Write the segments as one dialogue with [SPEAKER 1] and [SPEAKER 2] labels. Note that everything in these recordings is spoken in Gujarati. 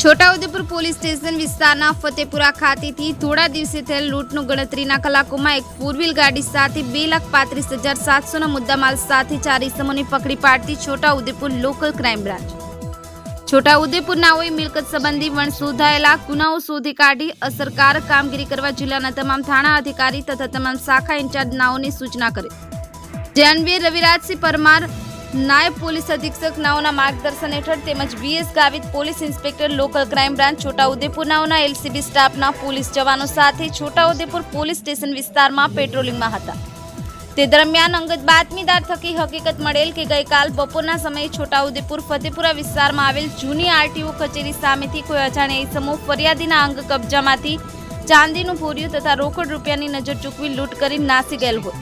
[SPEAKER 1] છોટાઉદેપુર પોલીસ સ્ટેશન વિસ્તારના ફતેપુરા ખાતેથી થોડા દિવસે થયેલ લૂંટનું ગણતરીના કલાકોમાં એક ફોરવ્હીલ ગાડી સાથે બે લાખ પાંત્રીસ હજાર સાતસોના મુદ્દામાલ સાથે ચાર ઇસમોને પકડી પાડતી Chhota Udepur local crime branch. Chhota Udepur નાઓએ મિલકત સંબંધી વણ શોધાયેલા ગુનાઓ શોધી કાઢી અસરકારક કામગીરી કરવા જિલ્લાના તમામ થાણા અધિકારી તથા તમામ શાખા ઇન્ચાર્જ નાઓની સૂચના કરી. જે અન્વયે રવિરાજસિંહ પરમાર નાયબ પોલીસ અધિક્ષક નાઓના માર્ગદર્શન હેઠળ તેમજ V S Gavit police inspector local crime branch Chhota Udepur નાઓના LCB સ્ટાફના પોલીસ જવાનો સાથે છોટાઉદેપુર પોલીસ સ્ટેશન વિસ્તારમાં પેટ્રોલિંગમાં હતા. તે દરમિયાન અંગત બાતમીદાર થકી હકીકત મળેલ કે ગઈકાલ બપોરના સમયે છોટાઉદેપુર ફતેપુરા વિસ્તારમાં આવેલ જૂની આરટીઓ કચેરી સામેથી કોઈ અજાણ્યા સમૂહ ફરિયાદીના અંગ કબજામાંથી ચાંદીનું ભૂર્યું તથા રોકડ રૂપિયાની નજર ચૂકવી લૂંટ કરી નાસી ગયેલ હોય.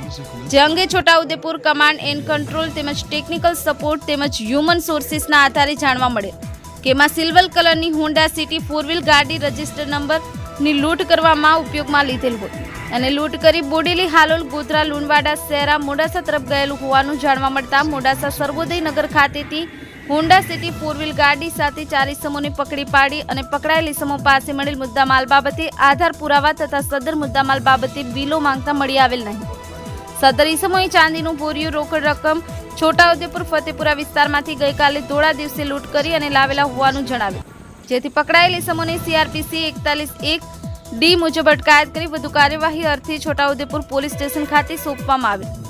[SPEAKER 1] જે અંગે છોટાઉદેપુર કમાન્ડ એન્ડ કંટ્રોલ તેમજ ટેકનિકલ સપોર્ટ તેમજ હ્યુમન સોર્સિસના આધારે જાણવા મળે કે એમાં સિલ્વર કલરની હોન્ડા સિટી ફોર વ્હીલ ગાડી રજિસ્ટર નંબરની લૂંટ કરવામાં ઉપયોગમાં લીધેલ હોય. અને લૂંટ કરી બોડેલી હાલોલ, ગોધરા, લુણવાડા શહેરા મોડાસા તરફ ગયેલું હોવાનું જાણવા મળતા મોડાસા સર્વોદય નગર ખાતેથી હોન્ડા સિટી ફોર વ્હીલ ગાડી સાથે ચાર ઇસમોને પકડી પાડી અને પકડાયેલ ઇસમો પાસે મળેલ મુદ્દામાલ બાબતે આધાર પુરાવા તથા સદર મુદ્દામાલ બાબતે બિલો માંગતા મળી આવેલ નહીં. સદર ઇસમોએ ચાંદીનું બોરિયું રોકડ રકમ છોટાઉદેપુર ફતેપુરા વિસ્તારમાંથી ગઈકાલે ધોળા દિવસે લૂંટ કરી અને લાવેલા હોવાનું જણાવ્યું. જેથી પકડાયેલ ઇસમોને સીઆરપીસી એકતાલીસ એક ડી મુજબ અટકાયત કરી વધુ કાર્યવાહી અર્થે છોટાઉદેપુર પોલીસ સ્ટેશન ખાતે સોંપવામાં આવેલ